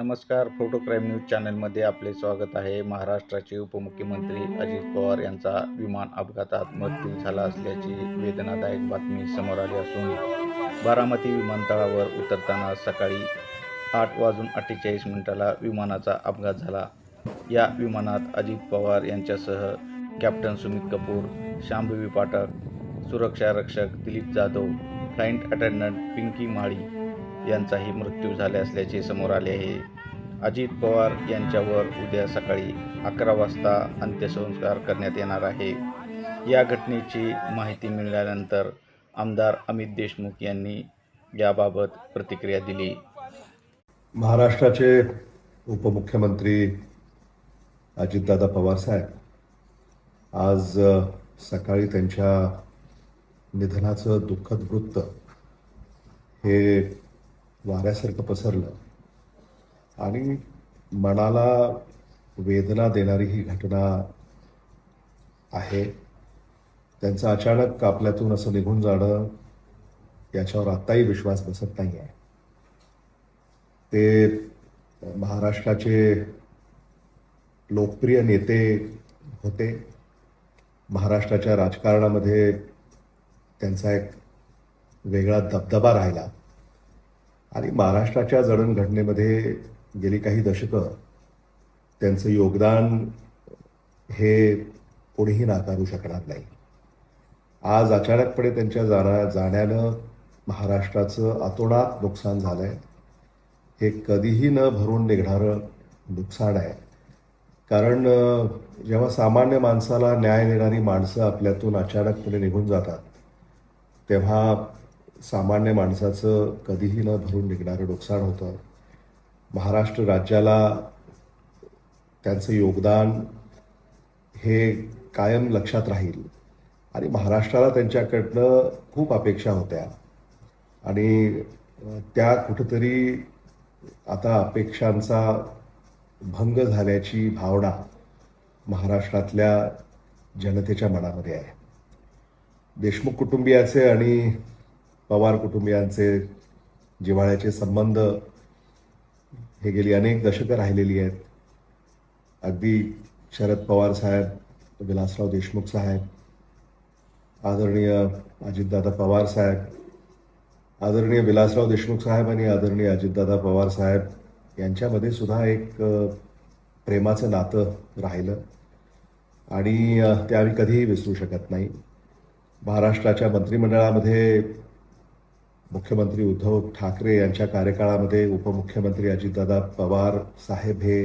नमस्कार photo crime news चॅनलमध्ये आपले स्वागत आहे. महाराष्ट्राचे उपमुख्यमंत्री अजित पवार यांचा विमान अपघातात मृत्यू झाला असल्याची वेदनादायक बातमी समोर आली असून बारामती विमानतळावर उतरताना सकाळी आठ वाजून अठ्ठेचाळीस मिनिटाला विमानाचा अपघात झाला. या विमानात अजित पवार यांच्यासह कॅप्टन सुमित कपूर शांभवी पाठक सुरक्षा रक्षक दिलीप जाधव फ्लाईट अटेंडंट पिंकी माळी यांचाही मृत्यू झाला असल्याचे समोर आले आहे. अजित पवार यांच्यावर उद्या सकाळी अकरा वाजता अंत्यसंस्कार करण्यात येणार आहे. या घटनेची माहिती मिळाल्यानंतर आमदार अमित देशमुख यांनी याबाबत प्रतिक्रिया दिली. महाराष्ट्राचे उपमुख्यमंत्री अजितदादा पवारसाहेब आज सकाळी त्यांच्या निधनाचं दुःखद वृत्त हे वाऱ्यासारखं पसरलं. आणि मनाला वेदना देणारी ही घटना आहे. त्यांचं अचानक आपल्यातून असं निघून जाणं याच्यावर आत्ताही विश्वास बसत नाही आहे ते महाराष्ट्राचे लोकप्रिय नेते होते. महाराष्ट्राच्या राजकारणामध्ये त्यांचा एक वेगळा दबदबा राहिला. आणि महाराष्ट्राच्या जडणघडणेमध्ये गेली काही दशकं त्यांचं योगदान हे कोणीही नाकारू शकणार नाही. आज अचानकपणे त्यांच्या जाण्या जाण्यानं महाराष्ट्राचं अतोनात नुकसान झालं आहे हे कधीही न भरून निघणारं नुकसान आहे. कारण जेव्हा सामान्य माणसाला न्याय देणारी माणसं आपल्यातून अचानकपणे निघून जातात तेव्हा सामान्य माणसाचं कधीही न भरून निघणारं नुकसान होतं. महाराष्ट्र राज्याला त्यांचं योगदान हे कायम लक्षात राहील. आणि महाराष्ट्राला त्यांच्याकडनं खूप अपेक्षा होत्या. आणि त्या कुठंतरी आता अपेक्षांचा भंग झाल्याची भावना महाराष्ट्रातल्या जनतेच्या मनामध्ये आहे. देशमुख कुटुंबियाचे आणि पवार कुटुंबियांचे जिव्हाळ्याचे संबंध हे गेली अनेक दशकं राहिलेली आहेत. अगदी शरद पवार साहेब विलासराव देशमुख साहेब आदरणीय अजितदादा पवार साहेब आदरणीय विलासराव देशमुख साहेब आणि आदरणीय अजितदादा पवार साहेब यांच्यामध्ये सुद्धा एक प्रेमाचं नातं राहिलं. आणि ते आम्ही कधीही विसरू शकत नाही. महाराष्ट्राच्या मंत्रिमंडळामध्ये मुख्यमंत्री उद्धव ठाकरे यांच्या कार्यकाळामध्ये उपमुख्यमंत्री अजितदादा पवार साहेब हे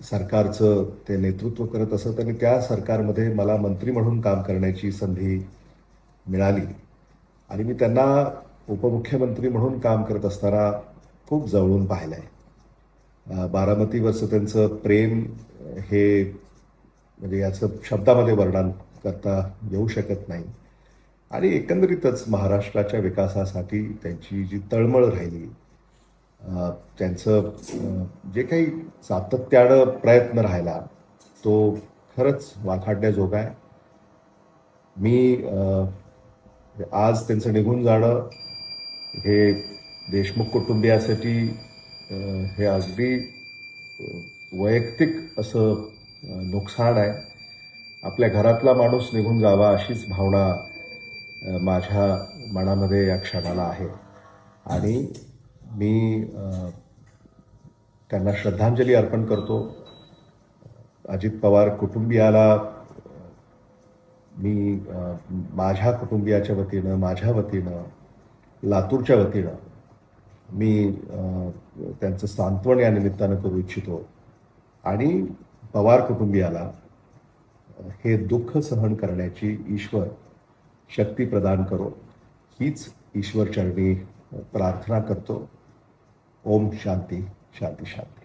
सरकारचं ते नेतृत्व करत असत आणि त्या सरकारमध्ये मला मंत्री म्हणून काम करण्याची संधी मिळाली. आणि मी त्यांना उपमुख्यमंत्री म्हणून काम करत असताना खूप जवळून पाहिलं आहे बारामतीवरचं त्यांचं प्रेम हे म्हणजे याचं शब्दामध्ये वर्णन करता येऊ शकत नाही. आणि एकंदरीतच महाराष्ट्राच्या विकासासाठी त्यांची जी तळमळ राहिली त्यांचं जे काही सातत्यानं प्रयत्न राहिला तो खरंच वाखाडण्याजोगा आहे. मी आज त्यांचं निघून जाणं हे देशमुख कुटुंबियासाठी हे अगदी वैयक्तिक असं नुकसान आहे. आपल्या घरातला माणूस निघून जावा अशीच भावना माझ्या मनामध्ये या क्षणाला आहे. आणि मी त्यांना श्रद्धांजली अर्पण करतो. अजित पवार कुटुंबियाला मी माझ्या कुटुंबियाच्या वतीनं माझ्या वतीनं लातूरच्या वतीनं मी त्यांचं सांत्वन या निमित्तानं करू इच्छितो. आणि पवार कुटुंबियाला हे दुःख सहन करण्याची ईश्वर शक्ती प्रदान करो. हीच ईश्वरचरणी प्रार्थना करतो. ओम शांती शांती शांती.